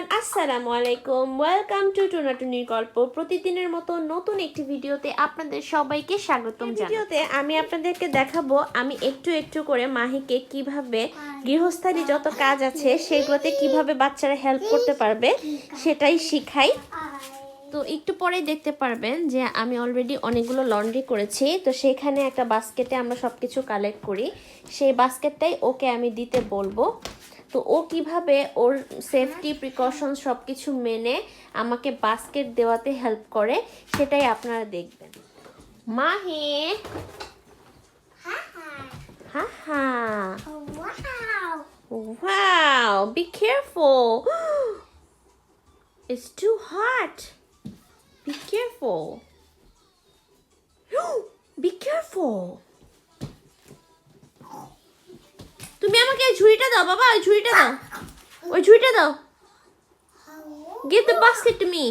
Everyone আসসালামু আলাইকুম welcome to টুনাটুনির গল্প প্রতিদিনের মতো নতুন একটি ভিডিওতে আপনাদের সবাইকে স্বাগতম ভিডিওতে আমি আপনাদেরকে দেখাবো আমি একটু একটু করে মাহিকে কীভাবে গৃহস্থালী যত কাজ আছে সেগুলোতে কীভাবে বাচ্চারা হেল্প করতে পারবে সেটাই শিখাই। তো একটু পরেই দেখতে পারবেন যে আমি অলরেডি অনেকগুলো লন্ড্রি করেছি। তো সেখানে একটা বাস্কেটে আমরা সব কিছু কালেক্ট করি। সেই বাস্কেটটাই ওকে আমি দিতে বলব। তো ও কীভাবে ওর সেফটি প্রিকশন সব কিছু মেনে আমাকে বাস্কেট দেওয়াতে হেল্প করে সেটাই আপনারা দেখবেন মাহি হা Wow, be careful. it's too hot. Be. তুমি আমাকে ওই ঝুড়িটা দাও, বাবা ওই ঝুড়িটা দাও। ওই ঝুড়িটা দাও। Give the basket to me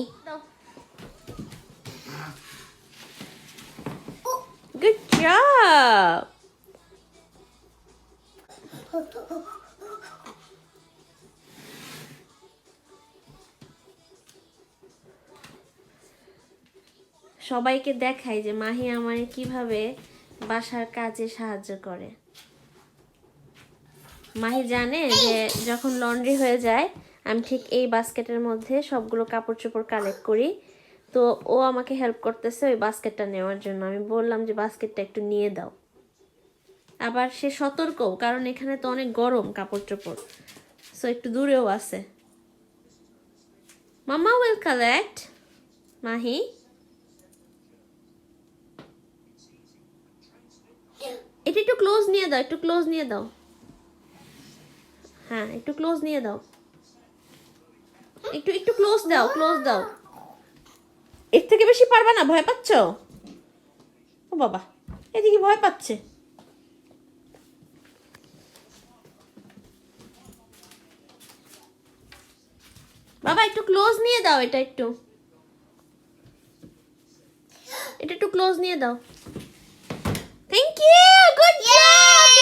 good job সবাইকে দেখাই যে মাহি আমার কীভাবে বাসার কাজে সাহায্য করে। মাহি জানে যে যখন লন্ড্রি হয়ে যায়, আমি ঠিক এই বাস্কেটের মধ্যে সবগুলো কাপড় চোপড় কালেক্ট করি। তো ও আমাকে হেল্প করতেছে ওই বাস্কেটটা নেওয়ার জন্য। আমি বললাম যে, বাস্কেটটা একটু নিয়ে দাও। আবার সে সতর্ক কারণ এখানে তো অনেক গরম কাপড় চোপড় সো একটু দূরেও আছে। মামা উইল কালেক্ট মাহি? এটা একটু ক্লোজ নিয়ে দাও, একটু ক্লোজ নিয়ে দাও। হ্যাঁ একটু ক্লোজ নিয়ে দাও। একটু একটু ক্লোজ দাও ক্লোজ দাও। এর থেকে বেশি পারবা না, ভয় পাচ্ছ? ও বাবা, এদিকে ভয় পাচ্ছে। বাবা, একটু ক্লোজ নিয়ে দাও এটা একটু। এটা একটু ক্লোজ নিয়ে দাও। Thank you good job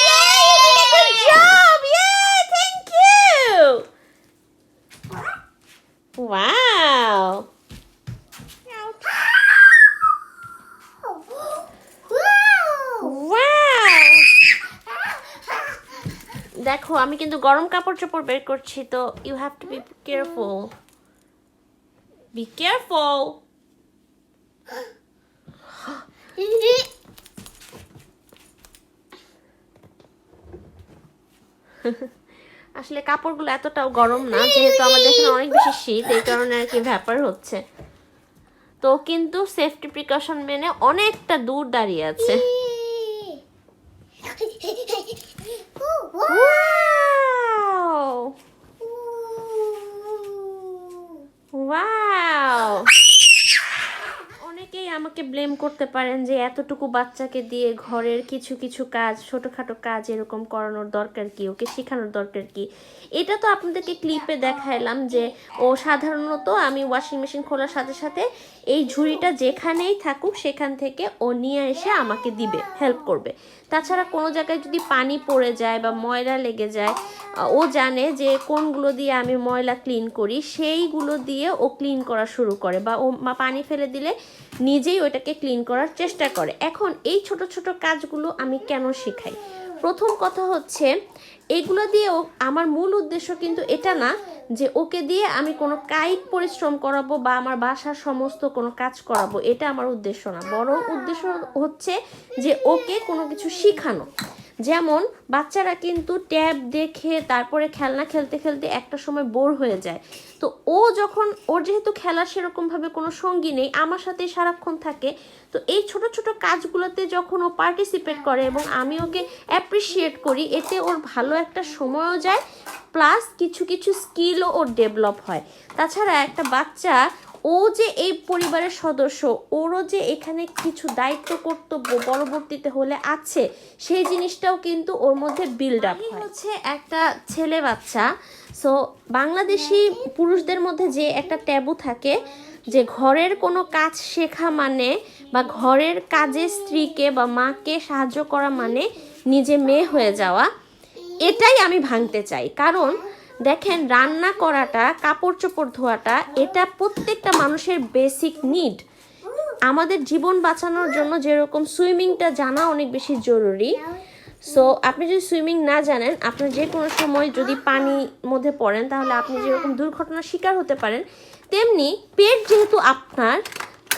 good job ইয়ে থ্যাংক ইউ ওয়াও ওয়াও দেখো আমি কিন্তু গরম কাপড় চোপড় বের করছি তো you have to be careful be careful আসলে কাপড়গুলো এতটাও গরম না যেহেতু আমাদের এখানে অনেক বেশি শীত এই কারণে আর কি ভ্যাপার হচ্ছে। তো কিন্তু সেফটি প্রিকশন মেনে অনেকটা দূর দাঁড়িয়ে আছে। Wow! আমাকে ব্লেম করতে পারেন যে এতটুকু বাচ্চাকে দিয়ে ঘরের কিছু কিছু কাজ, ছোটোখাটো কাজ এরকম করানোর দরকার কি, ওকে শেখানোর দরকার কি? এটা তো আপনাদেরকে ক্লিপে দেখাইলাম যে ও সাধারণত আমি ওয়াশিং মেশিন খোলার সাথে সাথে এই ঝুড়িটা যেখানেই থাকুক সেখান থেকে ও নিয়ে এসে আমাকে দিবে হেল্প করবে। তাছাড়া কোনো জায়গায় যদি পানি পড়ে যায় বা ময়লা লেগে যায় ও জানে যে কোনগুলো দিয়ে আমি ময়লা ক্লিন করি, সেইগুলো দিয়ে ও ক্লিন করা শুরু করে বা ও পানি ফেলে দিলে নিজেই ওইটাকে ক্লিন করার চেষ্টা করে। এখন এই ছোট ছোট কাজগুলো আমি কেন শেখাই? প্রথম কথা হচ্ছে, এগুলো দিয়েও আমার মূল উদ্দেশ্য কিন্তু এটা না যে ওকে দিয়ে আমি কোনো কায়িক পরিশ্রম করাবো বা আমার বাসার সমস্ত কোনো কাজ করাবো। এটা আমার উদ্দেশ্য না। বড় উদ্দেশ্য হচ্ছে যে ওকে কোনো কিছু শেখানো। যেমন, বাচ্চারা কিন্তু ট্যাব দেখে তারপরে খেলনা খেলতে খেলতে একটা সময় বোর হয়ে যায়। তো ও যখন, ওর যেহেতু খেলার সেরকমভাবে কোনো সঙ্গী নেই, আমার সাথে সারাক্ষণ থাকে, তো এই ছোট ছোট কাজগুলোতে যখন ও পার্টিসিপেট করে এবং আমি ওকে অ্যাপ্রিসিয়েট করি, এতে ওর ভালো একটা সময়ও যায় প্লাস কিছু কিছু স্কিলও ওর ডেভেলপ হয়। তাছাড়া একটা বাচ্চা ও যে এই পরিবারের সদস্য ওরও যে এখানে কিছু দায়িত্ব কর্তব্য পরবর্তীতে হলে আছে সেই জিনিসটাও কিন্তু ওর মধ্যে বিল্ড আপ হচ্ছে একটা ছেলে বাচ্চা। সো বাংলাদেশি পুরুষদের মধ্যে যে একটা ট্যাবু থাকে যে ঘরের কোনো কাজ শেখা মানে বা ঘরের কাজে স্ত্রীকে বা মাকে সাহায্য করা মানে নিজে মেয়ে হয়ে যাওয়া এটাই আমি ভাঙতে চাই। কারণ দেখেন, রান্না করাটা কাপড় চোপড় ধোয়াটা, এটা প্রত্যেকটা মানুষের বেসিক নিড আমাদের জীবন বাঁচানোর জন্য যেরকম সুইমিংটা জানা অনেক বেশি জরুরি। সো আপনি যদি সুইমিং না জানেন আপনার যে কোনো সময় যদি পানির মধ্যে পড়েন, তাহলে আপনি যেরকম দুর্ঘটনার শিকার হতে পারেন, তেমনি পেট যেহেতু আপনার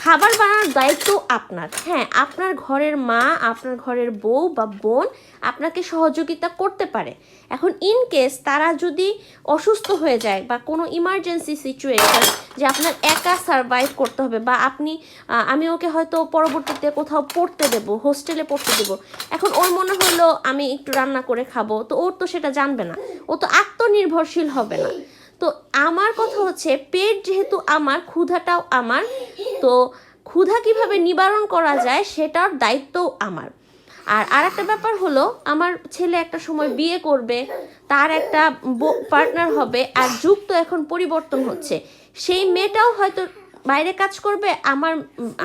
খাবার বানানোর দায়িত্ব আপনার। হ্যাঁ আপনার ঘরের মা, আপনার ঘরের বউ বা বোন আপনাকে সহযোগিতা করতে পারে। এখন ইন কেস তারা যদি অসুস্থ হয়ে যায় বা কোনো ইমার্জেন্সি সিচুয়েশন যে আপনার একা সারভাইভ করতে হবে বা আপনি আমি ওকে হয়তো পরবর্তীতে কোথাও পড়তে দেব হোস্টেলে পড়তে দেব। এখন ওর মনে হলো আমি একটু রান্না করে খাব, তো ওর তো সেটা জানবে না। ও তো আত্মনির্ভরশীল হবে না। তো আমার কথা হচ্ছে, পেট যেহেতু আমার, ক্ষুধাটাও আমার তো ক্ষুধা কীভাবে নিবারণ করা যায় সেটার দায়িত্বও আমার। আর আরেকটা ব্যাপার হলো, আমার ছেলে একটা সময় বিয়ে করবে, তার একটা পার্টনার হবে, আর যুগ তো এখন পরিবর্তন হচ্ছে। সেই মেয়েটাও হয়তো বাইরে কাজ করবে, আমার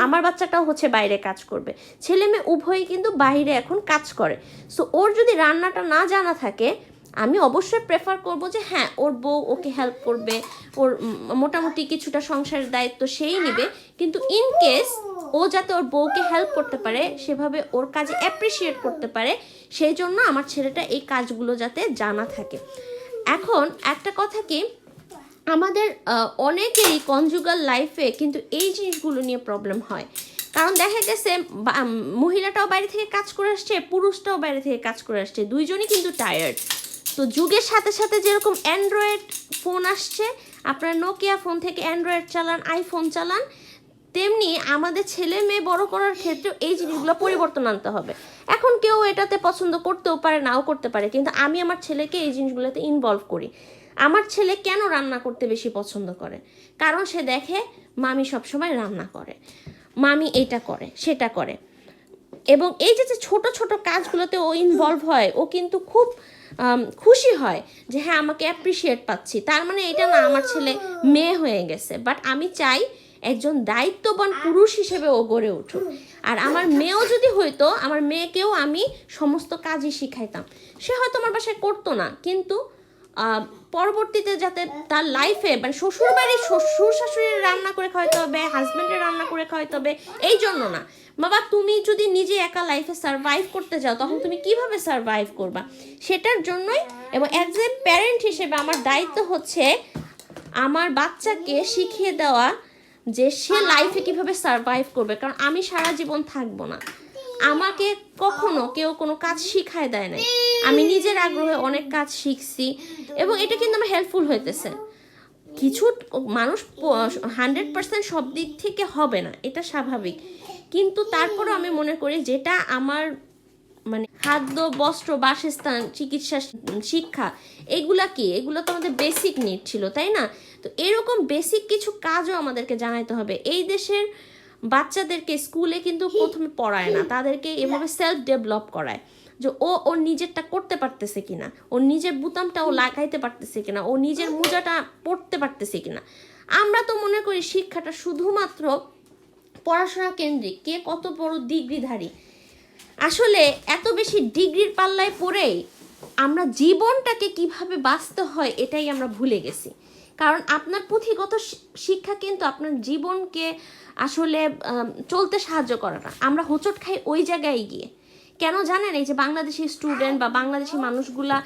আমার বাচ্চাটাও হচ্ছে বাইরে কাজ করবে। ছেলে মেয়ে উভয়ই কিন্তু বাইরে এখন কাজ করে। সো ওর যদি রান্নাটা না জানা থাকে আমি অবশ্যই প্রেফার করব যে হ্যাঁ ওর বউ ওকে হেল্প করবে ওর মোটামুটি কিছুটা সংসারের দায়িত্ব সেই নেবে। কিন্তু ইন কেস ও যাতে ওর বউকে হেল্প করতে পারে সেভাবে ওর কাজে অ্যাপ্রিসিয়েট করতে পারে সেই জন্য আমার ছেলেটা এই কাজগুলো যাতে জানা থাকে। এখন একটা কথা কি আমাদের আহ, অনেকেরই কনজুগাল লাইফে কিন্তু এই জিনিসগুলো নিয়ে প্রবলেম হয়। কারণ দেখা গেছে মহিলাটাও বাইরে থেকে কাজ করে আসছে পুরুষটাও বাইরে থেকে কাজ করে আসছে দুইজনই কিন্তু টায়ার্ড তো যুগের সাথে সাথে যেরকম অ্যান্ড্রয়েড ফোন আসছে, আপনার নোকিয়া ফোন থেকে অ্যান্ড্রয়েড চালান আইফোন চালান, তেমনি আমাদের ছেলে মেয়ে বড় করার ক্ষেত্রে এই জিনিসগুলো পরিবর্তন আনতে হবে। এখন কেউ এটাতে পছন্দ করতেও পারে, নাও করতে পারে, কিন্তু আমি আমার ছেলেকে এই জিনিসগুলোতে ইনভলভ করি। আমার ছেলে কেন রান্না করতে বেশি পছন্দ করে? কারণ সে দেখে, মামি সবসময় রান্না করে। মামি এটা করে, সেটা করে। এবং এই যে ছোট ছোট কাজগুলোতে ও ইনভলভ হয়, ও কিন্তু খুব খুশি হয় যে হ্যাঁ আমাকে অ্যাপ্রিসিয়েট পাচ্ছি। তার মানে এটা না, আমার ছেলে মেয়ে হয়ে গেছে। বাট আমি চাই একজন দায়িত্ববান পুরুষ হিসেবে ও গড়ে উঠুক। আর আমার মেয়েও যদি হইতো, আমার মেয়েকেও আমি সমস্ত কাজই শিখাইতাম। সে হয়তো আমার বাসায় করতো না, কিন্তু পরবর্তীতে যাতে তার লাইফে মানে শ্বশুর বাড়ির শ্বশুর শাশুড়ির রান্না করে খাওয়াইতে হবে হাজব্যান্ডের রান্না করে খাওয়াইতে হবে, এই জন্য না। বাবা, তুমি যদি নিজে একা লাইফে সারভাইভ করতে যাও, তখন তুমি কীভাবে সারভাইভ করবা? সেটার জন্যই এবং অ্যাজ এ প্যারেন্ট হিসেবে আমার দায়িত্ব হচ্ছে আমার বাচ্চাকে শিখিয়ে দেওয়া যে সে লাইফে কীভাবে সারভাইভ করবে। কারণ আমি সারা জীবন থাকব না। আমাকে কখনো কেউ কোনো কাজ শিখায় দেয় নাই। আমি নিজের আগ্রহে অনেক কাজ শিখছি এবং এটা কিন্তু আমার হেল্পফুল হইতেছে। কিছু মানুষ হান্ড্রেড পার্সেন্ট সব দিক থেকে হবে না, এটা স্বাভাবিক। কিন্তু তারপরও আমি মনে করি যেটা আমার মানে খাদ্য, বস্ত্র, বাসস্থান, চিকিৎসা, শিক্ষা, এগুলা কি? এগুলো তো আমাদের বেসিক নিড ছিল, তাই না? তো এরকম বেসিক কিছু কাজও আমাদেরকে জানাইতে হবে। এই দেশের বাচ্চাদেরকে স্কুলে কিন্তু প্রথমে পড়ায় না, তাদেরকে এভাবে সেলফ ডেভেলপ করায় যে ও ওর নিজেরটা করতে পারতেছে কিনা ওর নিজের বুতামটা ও লাগাইতে পারতেছে কিনা, ও নিজের মোজাটা পড়তে পারতেছে কিনা। আমরা তো মনে করি শিক্ষাটা শুধুমাত্র পড়াশোনা কেন্দ্রিক, কে কত বড় ডিগ্রিধারী। আসলে এত বেশি ডিগ্রির পাল্লায় পড়েই আমরা জীবনটাকে কীভাবে বাঁচতে হয় এটাই আমরা ভুলে গেছি। কারণ আপনার পুঁথিগত শিক্ষা কিন্তু আপনার জীবনকে আসলে চলতে সাহায্য করে না। আমরা হোঁচট খাই ওই জায়গায় গিয়ে। কেন জানেন এই যে বাংলাদেশি স্টুডেন্ট বা বাংলাদেশি মানুষগুলা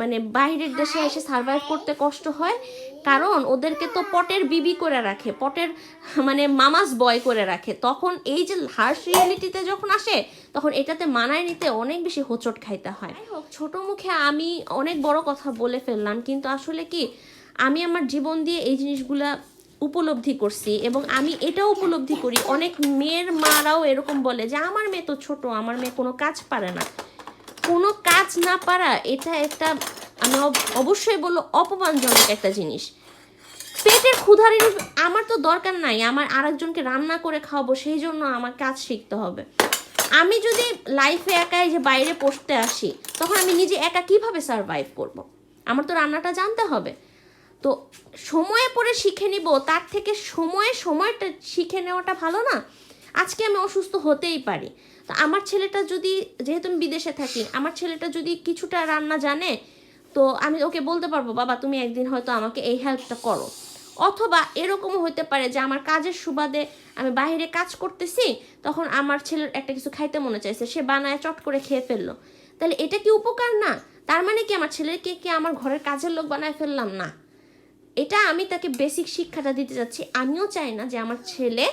মানে বাইরের দেশে এসে সার্ভাইভ করতে কষ্ট হয়? কারণ ওদেরকে তো পটের বিবি করে রাখে পটের মানে মামাস বয় করে রাখে। তখন এই যে হার্স রিয়েলিটিতে যখন আসে তখন এটাতে মানায় নিতে অনেক বেশি হোঁচট খাইতে হয়। হোক, ছোট মুখে আমি অনেক বড় কথা বলে ফেললাম কিন্তু আসলে কি আমি আমার জীবন দিয়ে এই জিনিসগুলা উপলব্ধি করছি এবং আমি এটাও উপলব্ধি করি। অনেক মেয়ের মারাও এরকম বলে যে আমার মেয়ে তো ছোট আমার মেয়ে কোনো কাজ পারে না। কোনো কাজ না পারা এটা একটা আমি অব- অবশ্যই বলব অপমানজনক একটা জিনিস। পেটের ক্ষুধার আমার তো দরকার নাই, আমার আরেকজনকে রান্না করে খাওয়াবো, সেই জন্য আমার কাজ শিখতে হবে। আমি যদি লাইফে একাই যে বাইরে পড়তে আসি, তখন আমি নিজে একা কীভাবে সারভাইভ করব। আমার তো রান্নাটা জানতে হবে। তো সময়ে পরে শিখে নিব, তার থেকে সময়ে সময়টা শিখে নেওয়াটা ভালো না? আজকে আমি অসুস্থ হতেই পারি। তো আমার ছেলেটা যদি, যেহেতু আমি বিদেশে থাকি, আমার ছেলেটা যদি কিছুটা রান্না জানে তো আমি ওকে বলতে পারব, বাবা, তুমি একদিন হয়তো আমাকে এই হেল্পটা করো। অথবা এরকমও হতে পারে যে আমার কাজের সুবাদে আমি বাইরে কাজ করতেছি, তখন আমার ছেলের একটা কিছু খাইতে মনে চাইছে, সে বানায় চট করে খেয়ে ফেলল। তাহলে এটা কি উপকার না? তার মানে কি আমার ছেলেকে কি আমার ঘরের কাজের লোক বানায় ফেললাম না? এটা আমি তাকে বেসিক শিক্ষাটা দিতে যাচ্ছি। আমিও চাই না যে আমার ছেলে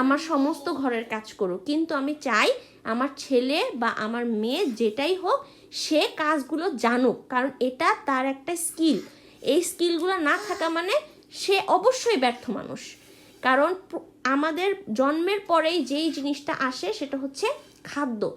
আমার সমস্ত ঘরের কাজ করুক। কিন্তু আমি চাই আমার ছেলে বা আমার মেয়ে যেটাই হোক সে কাজগুলো জানুক, কারণ এটা তার একটা স্কিল। এই স্কিলগুলো না থাকা মানে সে অবশ্যই ব্যর্থ মানুষ। কারণ আমাদের জন্মের পরেই যেই জিনিসটা আসে সেটা হচ্ছে খাদ্য।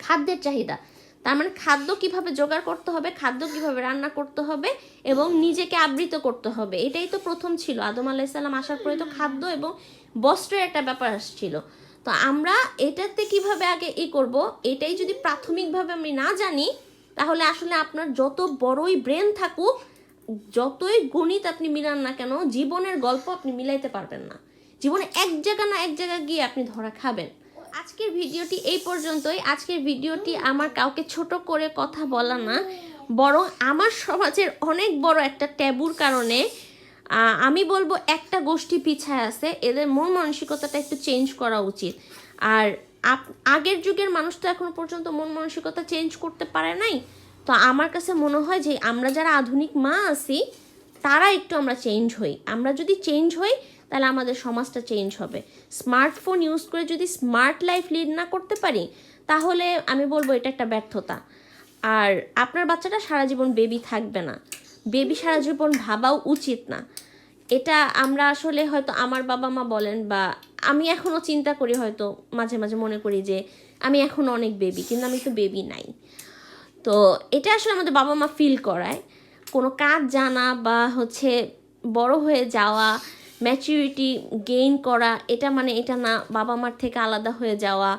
খাদ্যের চাহিদা। তার মানে খাদ্য কীভাবে জোগাড় করতে হবে, খাদ্য কীভাবে রান্না করতে হবে এবং নিজেকে আবৃত করতে হবে। এটাই তো প্রথম ছিল। আদম আলাইসাল্লাম আসার পরে তো খাদ্য এবং বস্ত্রের একটা ব্যাপার আসছিল। তো আমরা এটাতে কীভাবে আগে ই করব? এটাই যদি প্রাথমিকভাবে আমি না জানি, তাহলে আসলে আপনার যত বড়ই ব্রেন থাকুক, যতই গণিত আপনি মিলান না কেন, জীবনের গল্প আপনি মিলাইতে পারবেন না। জীবনে এক জায়গা না এক জায়গা গিয়ে আপনি ধরা খাবেন। আজকের ভিডিওটি এই পর্যন্তই। আজকের ভিডিওটি আমার কাউকে ছোট করে কথা বলা না, বরং আমার সমাজের অনেক বড় একটা ট্যাবুর কারণে আমি বলব একটা গোষ্ঠী পিছায় আছে। এদের মন মানসিকতাটা একটু চেঞ্জ করা উচিত। আর আগের যুগের মানুষ তো এখনও পর্যন্ত মন মানসিকতা চেঞ্জ করতে পারে নাই। তো আমার কাছে মনে হয় যে আমরা যারা আধুনিক মা আছি, তারা একটু আমরা চেঞ্জ হই। আমরা যদি চেঞ্জ হই, তাহলে আমাদের সমাজটা চেঞ্জ হবে। স্মার্টফোন ইউজ করে যদি স্মার্ট লাইফ লিড না করতে পারি, তাহলে আমি বলব এটা একটা ব্যর্থতা। আর আপনার বাচ্চাটা সারা জীবন বেবি থাকবে না। বেবি সারা জীবন ভাবাও উচিত না। এটা আমরা আসলে হয়তো আমার বাবা মা বলেন বা আমি এখনও চিন্তা করি হয়তো মাঝে মাঝে মনে করি যে আমি এখন অনেক বেবি, কিন্তু আমি তো বেবি নাই। তো এটা আসলে আমাদের বাবা মা ফিল করায়। কোনো কাজ জানা বা হচ্ছে বড় হয়ে যাওয়া ম্যাচিউরিটি গেইন করা, এটা মানে এটা না, বাবা মার থেকে আলাদা হয়ে যাওয়া,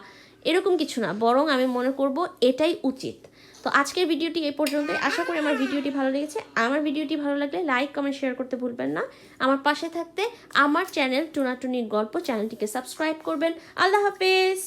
এরকম কিছু না। বরং আমি মনে করব এটাই উচিত। তো আজকের ভিডিওটি এই পর্যন্তই। আশা করি আমার ভিডিওটি ভালো লেগেছে। আমার ভিডিওটি ভালো লাগলে লাইক, কমেন্ট, শেয়ার করতে ভুলবেন না। আমার পাশে থাকতে আমার চ্যানেল টুনাটুনির গল্প চ্যানেলটিকে সাবস্ক্রাইব করবেন। আল্লাহ হাফেজ!